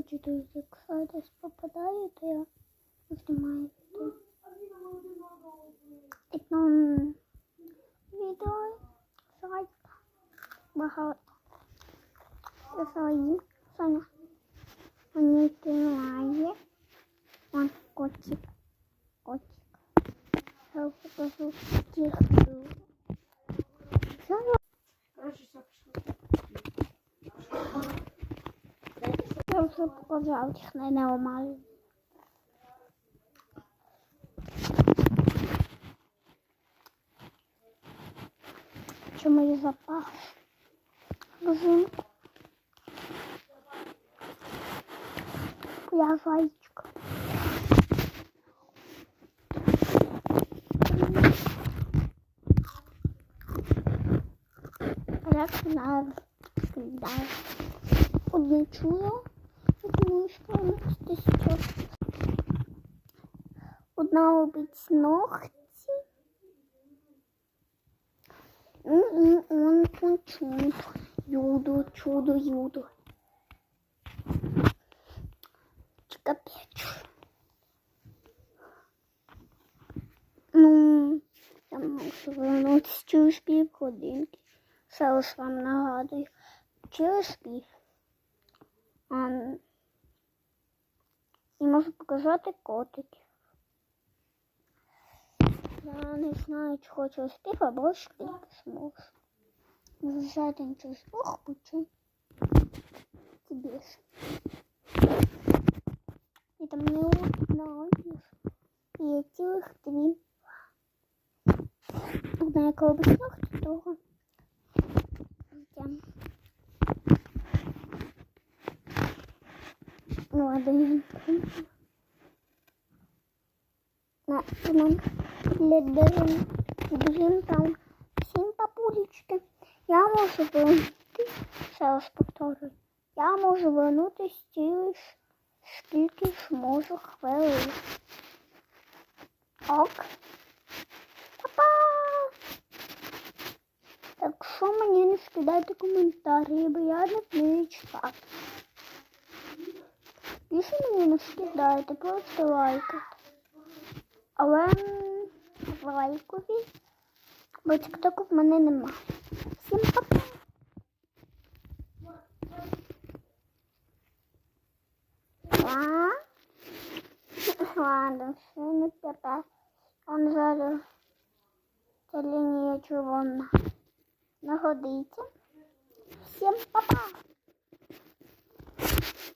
тут, якщо десь попадаю, то я знімаю. І там відео сайт багато. Свої. Соня. Мені тримає. Вон котик. Котик. Я покажу тихо. Соня. Коротше, все пішло. Вже показав, їх не нормально. Чому я запах? Розумку. Я зайчик. Як на скидаю. Одну чую, одну що. Одна робить ногті. Ну і он почув. Юду, чудо, юду. Капець. Ну, я можу вернутися через півгодинки. Зараз вам нагадую. Через пів. І можу показати котиків. Я не знаю, чи хочу спів або шкільки зможу. Вважати нічого Бог почу. Тобі ж. І там не одна їх. І є цілих дві. Одна яка обичних, друга. Ну, один. На, нам глядим, біжим там всім папулечки. Я можу вернути, ще раз повторюю, я можу вернути стільки, скільки ж можу хвилин. Ок. Па-па! Так що мені не скидайте коментарі, бо я не вмію читати. Більше мені не скидайте, просто лайкайте. Але лайкові, бо тіктоку в мене немає. Всім пока! А? Ладно, все не тепер. Он зараз ця лінія червона. Нагодиться. Всім па-па!